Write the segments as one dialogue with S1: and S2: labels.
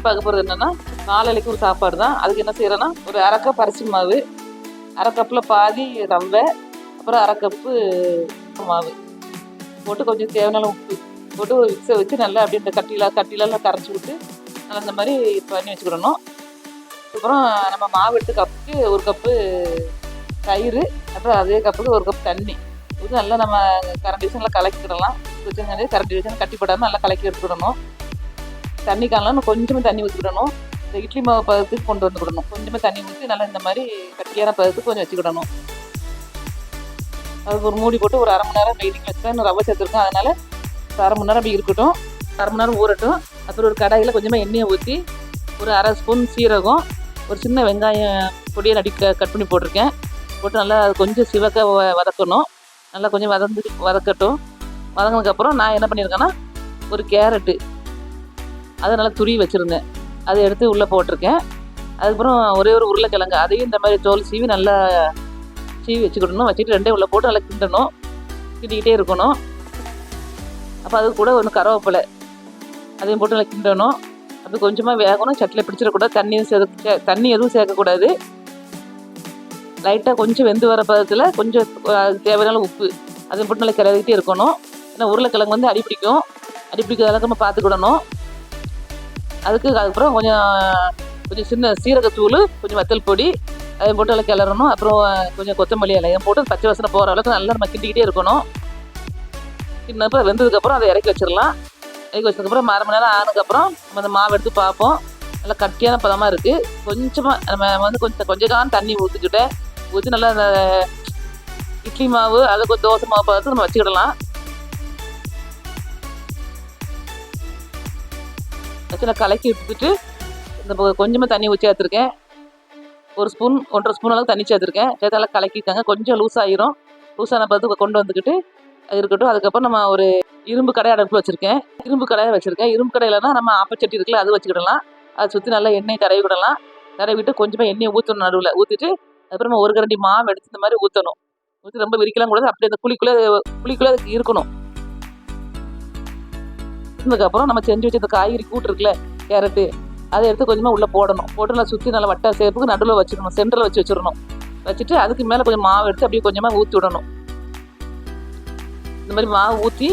S1: இன்னைக்கு பார்க்க போகிறது என்னென்னா காலையிலைக்கு ஒரு சாப்பாடு தான் அதுக்கு என்ன செய்கிறேன்னா ஒரு அரை கப் அரிசி மாவு அரை கப்பில் பாதி ரவை அப்புறம் அரை கப்பு மாவு. போட்டு கொஞ்சம் தேவையான உப்பு போட்டு ஒரு மிக்ஸை வச்சு நல்லா அப்படியே இந்த கட்டிலாம் கட்டிலெல்லாம் கரைச்சி விட்டு நல்லா இந்த மாதிரி பண்ணி வச்சுக்கிடணும். அப்புறம் நம்ம மாவு எடுத்து கப்புக்கு ஒரு கப்பு தயிர் அப்புறம் அதே கப்புக்கு ஒரு கப் தண்ணி. இது நல்லா நம்ம கரண்டி வச்சு நல்லா கலக்கிக்கிடலாம். வச்சுங்க கரண்டி வச்சு கட்டி போடாமல் நல்லா கலக்கி எடுத்துக்கிடணும். தண்ணி காணலாம் கொஞ்சமாக தண்ணி ஊற்றிக்கிடணும் இந்த இட்லி மாவு பதத்துக்கு கொண்டு வந்துக்கிடணும் கொஞ்சமாக தண்ணி ஊற்றி நல்லா இந்த மாதிரி கட்டியான பதத்துக்கு கொஞ்சம் வச்சுக்கிடணும் அதுக்கு ஒரு மூடி போட்டு ஒரு அரை மணி நேரம் வெயிட்டிங் வச்சுருக்கேன் இன்னும் ரவை சேர்த்துருக்கோம் அதனால ஒரு அரை மணி நேரம் அப்படி இருக்கட்டும். அரை மணி நேரம் ஊறட்டும். அப்புறம் ஒரு கடாயில் கொஞ்சமாக எண்ணெயை ஊற்றி ஒரு அரை ஸ்பூன் சீரகம் ஒரு சின்ன வெங்காயம் பொடியை நடி கட் பண்ணி போட்டிருக்கேன். போட்டு நல்லா அது கொஞ்சம் சிவக்க வ- வதக்கணும். நல்லா கொஞ்சம் வதந்து வதக்கட்டும். வதங்கினதுக்கப்புறம் நான் என்ன பண்ணியிருக்கேன்னா ஒரு கேரட்டு அதை நல்லா துருவி வச்சுருந்தேன். அதை எடுத்து உள்ளே போட்டிருக்கேன். அதுக்கப்புறம் ஒரே ஒரு உருளைக்கிழங்கு அதையும் இந்த மாதிரி தோல் சீவி நல்லா சீவி வச்சுக்கிடணும். வச்சுட்டு ரெண்டே உள்ளே போட்டு நல்லா கிண்டணும். கிண்டிக்கிட்டே இருக்கணும். அப்போ அது கூட ஒன்று கருவேப்பிலை அதையும் போட்டு நல்லா கிண்டணும். அது கொஞ்சமாக வேகணும். சட்டில் பிடிச்சிடக்கூடாது. தண்ணியும் சேர்க்க தண்ணி எதுவும் சேர்க்கக்கூடாது. லைட்டாக கொஞ்சம் வெந்து வர பதத்தில் கொஞ்சம் தேவையான உப்பு அதையும் போட்டு நல்லா கிளறிக்கிட்டே இருக்கணும். ஏன்னா உருளைக்கிழங்கு வந்து அடி பிடிக்கும். அடி பிடிக்காத அளவுக்கு நம்ம பார்த்துக்கிடணும். அதுக்கு அதுக்கப்புறம் கொஞ்சம் கொஞ்சம் சின்ன சீரகத்தூள் கொஞ்சம் வத்தல் பொடி அதை போட்டு நல்லா கிளறணும். அப்புறம் கொஞ்சம் கொத்தமல்லி இலையும் போட்டு பச்சை வாசனை போகிற அளவுக்கு நல்லா நம்ம கிண்டிக்கிட்டே இருக்கணும். கிண்டினப்போ வெந்ததுக்கப்புறம் அதை இறக்கி வச்சிடலாம். இறக்கி வச்சதுக்கப்புறம் அரை மணி நேரம் ஆனதுக்கப்புறம் நம்ம அந்த மாவு எடுத்து பார்ப்போம். நல்லா கட்டியான பதமாக இருக்குது கொஞ்சமாக நம்ம வந்து கொஞ்சம் கொஞ்சம் காலம் தண்ணி ஊற்றிக்கிட்டேன் ஊற்றி நல்லா அந்த இட்லி மாவு அது கொஞ்சம் தோசை மாவு பார்த்து நம்ம வச்சுக்கிடலாம். வச்சு நான் கலக்கி விட்டுட்டு இந்த கொஞ்சமாக தண்ணி ஊற்றி சேர்த்துருக்கேன். ஒரு ஸ்பூன் ஒன்றரை ஸ்பூன் அளவுக்கு தண்ணி சேர்த்துருக்கேன். சேர்த்து நல்லா கலக்கிட்டாங்க கொஞ்சம் லூஸ் ஆயிரும். லூஸான பார்த்து கொண்டு வந்துக்கிட்டு அது இருக்கட்டும். அதுக்கப்புறம் நம்ம ஒரு இரும்பு கடை அடுப்பு வச்சுருக்கேன். இரும்பு கடையை வச்சுருக்கேன். இரும்பு கடையிலனா நம்ம ஆப்பச்சட்டி இருக்குல்ல அது வச்சுக்கிடலாம். அதை சுற்றி நல்லா எண்ணெய் தடவி விடலாம். தடவி விட்டு கொஞ்சமாக எண்ணெயை ஊற்றணும் நடுவில். ஊற்றிட்டு அதுக்கப்புறம் ஒரு கரண்டி மாவு எடுத்து இந்த மாதிரி ஊற்றணும் ஊற்றி ரொம்ப விரிக்கலாம் கூடாது. அப்படியே அந்த குழிக்குள்ளே குழிக்குள்ளே இருக்கணும். இருந்ததுக்கப்புறம் நம்ம செஞ்சு வச்ச இந்த காய்கறி கூட்டு இருக்குல்ல கேரட்டு அதை எடுத்து கொஞ்சமாக உள்ளே போடணும். போட்டு நல்லா சுற்றி நல்லா வட்ட சேப்புக்கு நடுவில் வச்சிடணும் சென்டரில் வச்சு வச்சிடணும். வச்சுட்டு அதுக்கு மேலே கொஞ்சம் மாவு எடுத்து அப்படியே கொஞ்சமாக ஊற்றி விடணும். இந்த மாதிரி மாவு ஊற்றி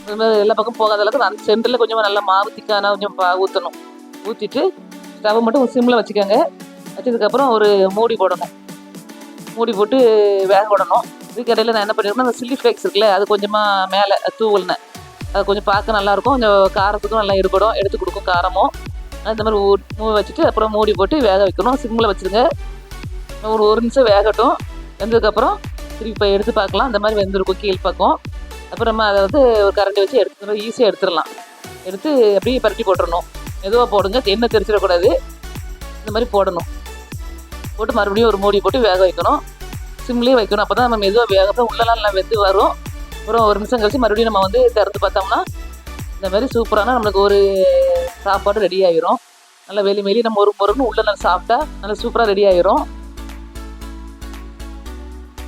S1: இந்த மாதிரி எல்லா பக்கம் போகாத அளவுக்கு அந்த சென்டரில் கொஞ்சமாக நல்லா மாவு திக்கான கொஞ்சம் பா ஊற்றணும் ஊற்றிட்டு ஸ்டவ் மட்டும் சிம்மில் வச்சுக்கோங்க. வச்சதுக்கப்புறம் ஒரு மூடி போடணும். மூடி போட்டு வேக விடணும். இதுக்கு இடையில நான் என்ன பண்ணியிருக்கேன் அந்த சில்லி ஃப்ளேக்ஸ் இருக்குல்ல அது கொஞ்சமாக மேலே தூவலினேன் கொஞ்சம் பார்க்க நல்லாயிருக்கும். கொஞ்சம் காரத்துக்கும் நல்லா ஈடுபடும் எடுத்து கொடுக்கும் காரமும் அந்த மாதிரி ஊ மூ வச்சுட்டு அப்புறம் மூடி போட்டு வேக வைக்கணும். சிம்மில் வச்சுருங்க. ஒரு ஒரு நிமிஷம் வேகட்டும். வெந்ததுக்கப்புறம் திருப்பி எடுத்து பார்க்கலாம். அந்த மாதிரி வெந்திருக்கும் கீழ் பக்கம். அப்புறமா அதை வந்து ஒரு கரண்டி வச்சு எடுத்து ஈஸியாக எடுத்துடலாம். எடுத்து அப்படியே பரட்டி போட்டுடணும் மெதுவாக போடுங்க. எண்ணெய் தெரிச்சிடக்கூடாது. இந்த மாதிரி போடணும். போட்டு மறுபடியும் ஒரு மூடி போட்டு வேக வைக்கணும். சிம்லேயே வைக்கணும். அப்போ தான் நம்ம மெதுவாக வேக உள்ளலாம் நல்லா வெந்து வரும். அப்புறம் ஒரு நிமிஷம் கழிச்சு மறுபடியும் நம்ம வந்து திறந்து பார்த்தோம்னா இந்த மாதிரி சூப்பரான நம்மளுக்கு ஒரு சாப்பாடு ரெடி ஆயிரும். நல்லா வெளி வெளியே நம்ம ஒரு முருன்னு உள்ள நல்லா சாப்பிட்டா நல்லா சூப்பராக ரெடி ஆயிரும்.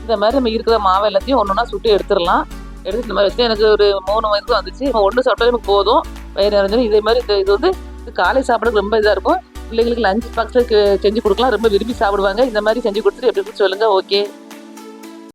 S1: இந்த மாதிரி நம்ம இருக்கிற மாவு எல்லாத்தையும் ஒன்று ஒன்றா சுட்டு எடுத்துடலாம். எடுத்து இந்த மாதிரி வச்சு எனக்கு ஒரு மூணு வயசு வந்துச்சு. நம்ம ஒன்று சாப்பிட்டாலே எனக்கு போதும். வயிறு நிறைஞ்சாலும் இதே மாதிரி இந்த இது வந்து இது காலை சாப்பிட்றதுக்கு ரொம்ப இதாக இருக்கும். பிள்ளைங்களுக்கு லஞ்ச் பாக்ஸுக்கு செஞ்சு கொடுக்கலாம். ரொம்ப விரும்பி சாப்பிடுவாங்க. இந்த மாதிரி செஞ்சு கொடுத்துட்டு எப்படி இருக்குன்னு சொல்லுங்கள் ஓகே